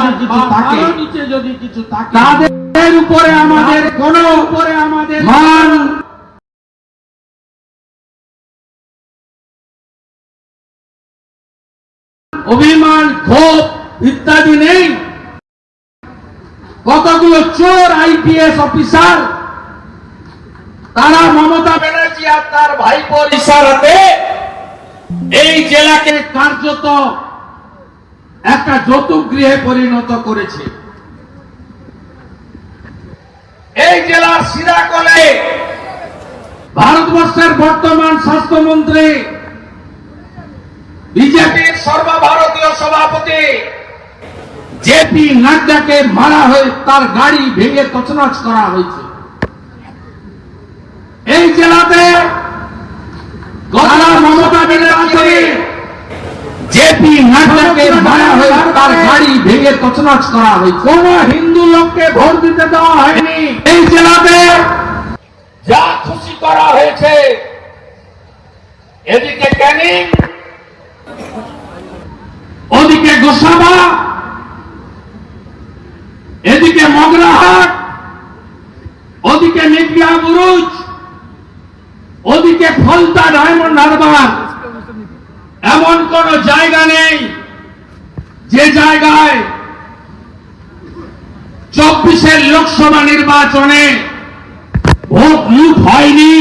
যদি কিছু থাকে কারও নিচে যদি কিছু থাকে তাদের উপরে আমাদের কোনো উপরে আমাদের মান অভিমান ক্ষোভ ইত্যাদি নেই। কতগুলো চোর আইপিএস অফিসার তারা মমতা ব্যানার্জি আর তার ভাইপোর ইশারাতে এই জেলাকে কার্যত একটা যৌতুক গৃহে পরিণত করেছে। এই জেলার সিরাকলে ভারতবর্ষের বর্তমান স্বাস্থ্যমন্ত্রী, বিজেপির সর্বভারতীয় সভাপতি জেপি নাড্ডাকে মারা হয়ে তার গাড়ি ভেঙে তছনছ করা হয়েছে। এই জেলাতে মমতা ব্যানার্জি জেপি নাড্ডাকে মারা হয়ে তার গাড়ি ভেঙে তছনছ করা হয়েছে। কোন হিন্দু লোককে ভোট দিতে দেওয়া হয়নি। এই জেলাতে যা খুশি করা হয়েছে এদিকে ক্যানিং ওদিকে গোসাবা এদিকে মগরাহাট ওদিকে নিবিয়া বুরুজ ওদিকে ফলতা ডায়মন্ড হারবার। এমন কোন জায়গা নেই যে জায়গায় চব্বিশের লোকসভা নির্বাচনে ভোট লুট হয়নি।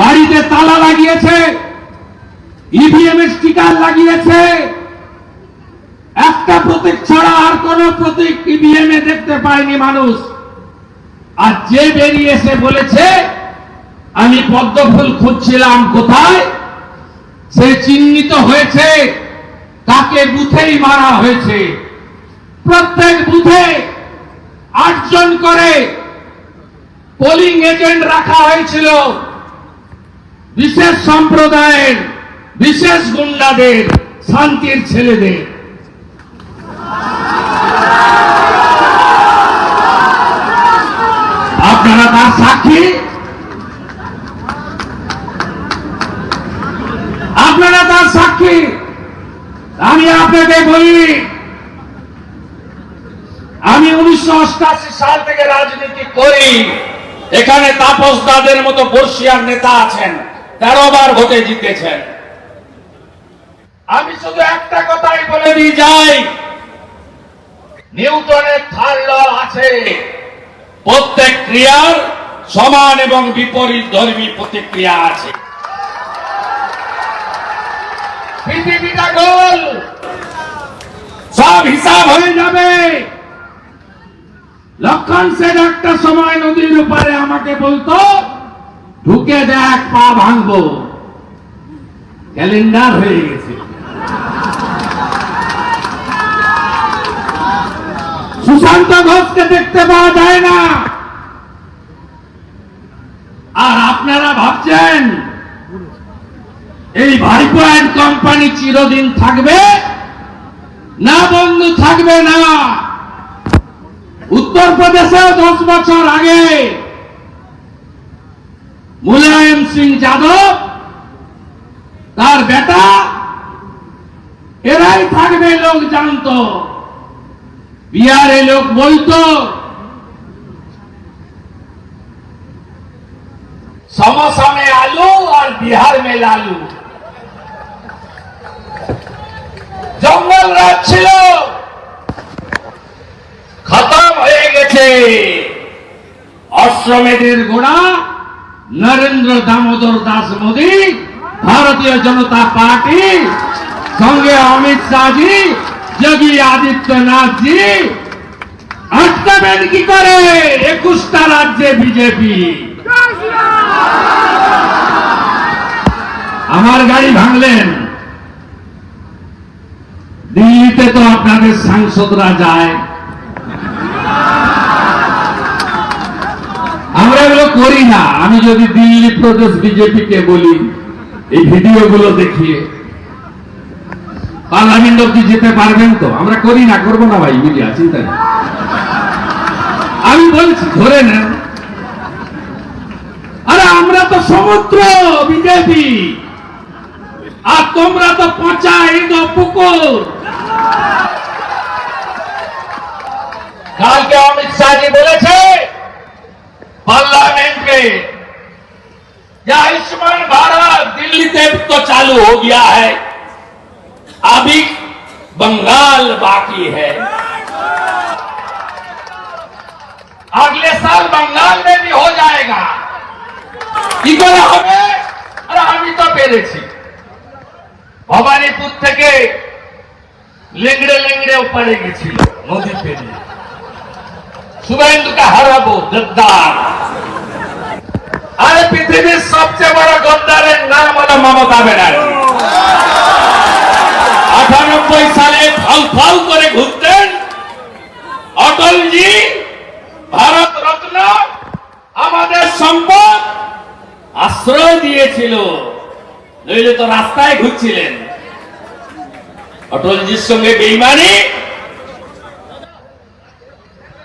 বাড়িতে তালা লাগিয়েছে ইভিএম এর স্টিকার লাগিয়েছে। একটা প্রতীক ছাড়া আর কোন প্রতীক ইভিএম এ দেখতে পায়নি মানুষ। আর যে বেরিয়েছে বলেছে, আমি পদ্ম ফুল খুঁজছিলাম কোথায়? সে চিহ্নিত হয়েছে, তাকে বুথেই মারা হয়েছে। প্রত্যেক বুথে আটজন করে পোলিং এজেন্ট রাখা হয়েছিল। বিশেষ সম্প্রদায়ের, বিশেষ গুন্ডাদের, শান্তির ছেলেদের। আপনারা তার সাক্ষী আপনারা তার সাক্ষী আমি আপনাকে বলি, আমি উনিশশো সাল থেকে রাজনীতি করি। এখানে তাপস দাদের মতো বর্ষিয়ার নেতা আছেন তেরো বার ভোটে জিতেছেন। আমি শুধু একটা কথাই বলে দিয়ে যাই। নিউটনের থার্ড ল আছে। প্রত্যেক ক্রিয়ার সমান এবং বিপরীত ধর্মী প্রতিক্রিয়া আছে। পৃথিবীটা গোল। সব হিসাব হয়ে যাবে। লক্ষণ সেন একটা সময় নদীর উপরে আমাকে বলতো, ঢুকে দেখ, পা ভাঙবো। ক্যালেন্ডার হয়ে গেছে। সুশান্ত ঘোষকে দেখতে পাওয়া যায় না। আর আপনারা ভাবছেন, এই অ্যান্ড কোম্পানি চিরদিন থাকবে? না বন্ধু, থাকবে না। উত্তর প্রদেশে দশ বছর আগে মুলায়ম সিং যাদব তার বেটা, এরাই থাকবে লোক জানত। বিহারে লোক বলত সমসামে আলু আর বিহার মে লালু জঙ্গল রাজ ছিল। খতম হয়ে গেছে। অশ্বমেধের গোড়া নরেন্দ্র দামোদর দাস মোদী, ভারতীয় জনতা পার্টি, সঙ্গে অমিত শাহজি, যোগী আদিত্যনাথ জি আটকাবেন কি করে? একুশটা রাজ্যে বিজেপি। আমার গাড়ি ভাঙলেন। দিল্লিতে তো আপনাদের সাংসদরা যায়। আমরা এগুলো করি না। আমি যদি দিল্লি প্রদেশ বিজেপিকে বলি, এই ভিডিওগুলো দেখিয়ে। পার্লামেন্ট অব্দি যেতে পারবেন তো? আমরা করি না, করব না ভাই, মিডিয়া, চিন্তা নেই। আমি বলছি, ধরে নেন। আরে, আমরা তো সমুদ্র বিজেপি। আর তোমরা তো পচা এই পুকুর কালকে अमित शाह जी বলেছে पार्लियामेंट में ये आयुष्मान भारत दिल्ली से तो चालू हो गया है अभी बंगाल बाकी है अगले साल बंगाल में भी हो जाएगा কি করে হবে আরে আমি তো পেরেছি ভবানীপুর থেকে লেংড়ে লেংড়ে ওপারে গেছিল, নদী পেরিয়ে। শুভেন্দুকে হারাবো গদ্দার। আরে পৃথিবীর সবচেয়ে বড় গদ্দারের নাম হলো মমতা ব্যানার্জি। আটানব্বই সালে ফাউ ফাউ করে ঘুরতেন। অটলজি, ভারত রত্ন, আমাদের সম্পদ আশ্রয় দিয়েছিল। নইলে তো রাস্তায় ঘুরছিলেন। অটলজির সঙ্গে বেইমানি?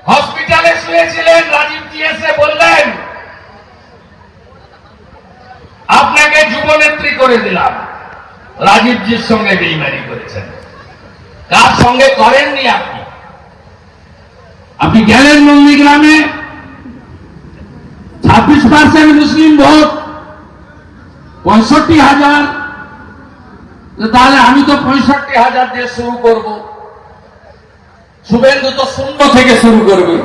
হসপিটালে শুয়েছিলেন রাজীব এসে বললেন আপনাকে যুবনেত্রী করে দিলাম। রাজীবজির সঙ্গে বেইমানি করেছেন। কার সঙ্গে করেননি আপনি? আপনি গেলেন নন্দী গ্রামে ছাব্বিশ পার্সেন্ট মুসলিম ভোট। পঁয়ষট্টি হাজার। তাহলে আমি তো পঁয়ষট্টি হাজার দিয়ে শুরু করব। শুভেন্দু তো শূন্য থেকে শুরু করবে।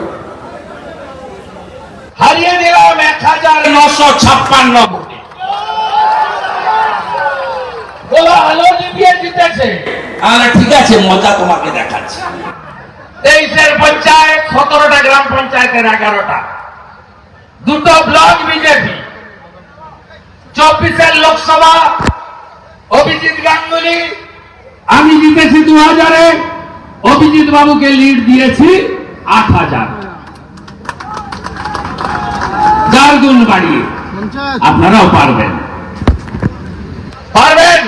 হারিয়ে দিলাম এক হাজার নশো ছাপ্পান্ন ভোটে। আলো দিয়ে জিতেছে। আরে ঠিক আছে মজা তোমাকে দেখাচ্ছি। তেইশের পঞ্চায়েত সতেরোটা গ্রাম পঞ্চায়েতের এগারোটা। দুটো ব্লক বিজেপি। চব্বিশের লোকসভা অভিজিৎ গাঙ্গুলি। আমি জিতেছি দু হাজারে অভিজিৎ বাবুকে লিড দিয়েছি আট হাজার। চার গুণ বাড়িয়ে আপনারাও পারবেন। পারবেন?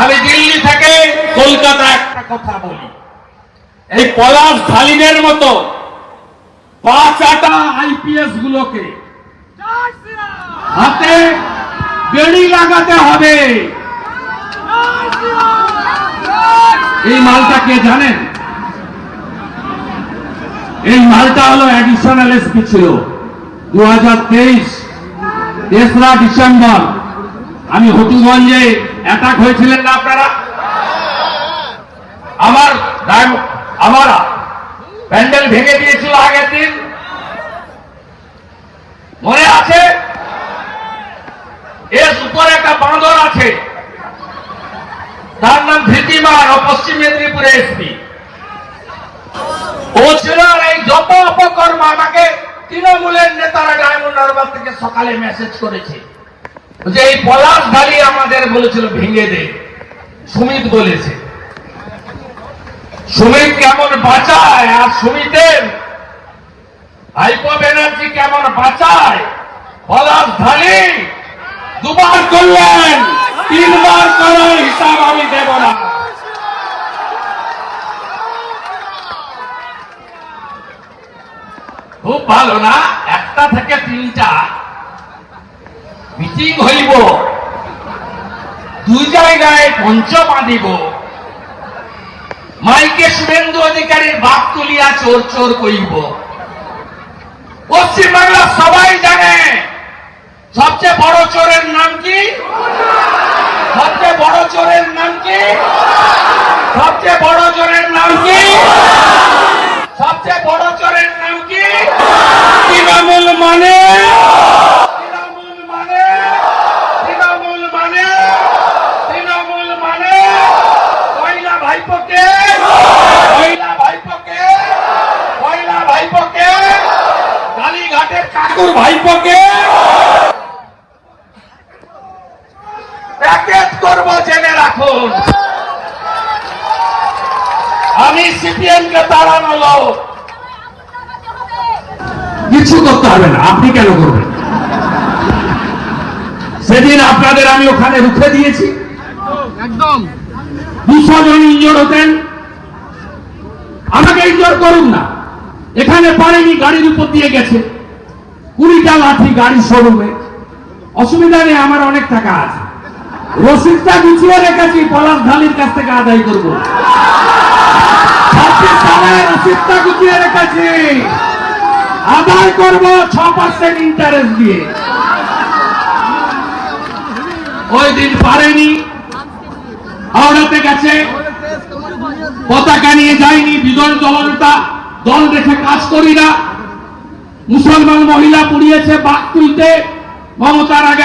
আমি দিল্লি থেকে কলকাতা একটা কথা বলি। এই পলাশ ঢালিনের মতো পাঁচ আটা আইপিএস গুলোকে হাতে বেড়ি লাগাতে হবে। এই মালটা কে জানেন? এই মালটা হলো অ্যাডিশনাল এসপি ছিল। দু হাজার তেইশ, তেসরা ডিসেম্বর। আমি হটুগঞ্জে অ্যাটাক হয়েছিলেন না আপনারা? আমার আমার প্যান্ডেল ভেঙে দিয়েছিল আগের দিন। মনে আছে এর উপরে একটা বাঁদর আছে তার ও পশ্চিম মেদিনীপুরে এসপি ও ছিল এই যত অপকর্ম আমাকে তৃণমূলের নেতারা ডায়মন্ড হারবার থেকে সকালে মেসেজ করেছে। যে এই পলাশ ঢালি আমাদের বলেছিল ভেঙে দে। সুমিত বলেছে। সুমিত কেমন বাঁচায় আর সুমিতের হাইপো ব্যানার্জি কেমন বাঁচায়? পলাশ ঢালি দুবার করলেন, তিনবার করার হিসাব আমি দেব না খুব ভালো না, একটা থেকে তিনটা। মিটিং হইব। দুই জায়গায় পঞ্চ বাঁধিব। মাইকে শুভেন্দু অধিকারীর বাপ তুলিয়া চোর চোর কইব পশ্চিমবাংলা সবাই জানে, সবচেয়ে বড় চোরের নাম কি? সবচেয়ে বড় চোরের নাম কি? সবচেয়ে বড় চোরের নাম কি? সবচেয়ে বড় চোরের নাম কি? তৃণমূল মানে? তৃণমূল মানে? তৃণমূল মানে? তৃণমূল মানে? কয়লা ভাইপোকে? কয়লা ভাইপোকে? কয়লা ভাইপোকে? কালীঘাটের কাকুর ভাইপোকে? প্যাকেট করব জেনে রাখুন। আমি সিপিএম কে তাড়ানো লোক। কিছু করতে হবে না আপনি কেন করবেন? সেদিন আপনাদের আমি ওখানে রুখে দিয়েছি। একদম। দুশো জন ইঞ্জোর হতেন। আমাকে ইঞ্জোর করুন না। এখানে পারেনি গাড়ির উপর দিয়ে গেছে। কুড়িটা লাঠি গাড়ি শোরুমে। অসুবিধা নেই আমার অনেক টাকা আছে। রসিদটা গুছিয়ে রেখেছি পলাশ ঢালির কাছ থেকে আদায় করব। রেখেছি আদায় করব ছ পার্সেন্ট ইন্টারেস্ট দিয়ে ওই দিন পারেনি হাওড়াতে গেছে পতাকা নিয়ে যায়নি বিজয় দলনেতা দল দেখে কাজ করি না মুসলমান মহিলা পুড়িয়েছে বাঘ তুলতে, মমতার আগে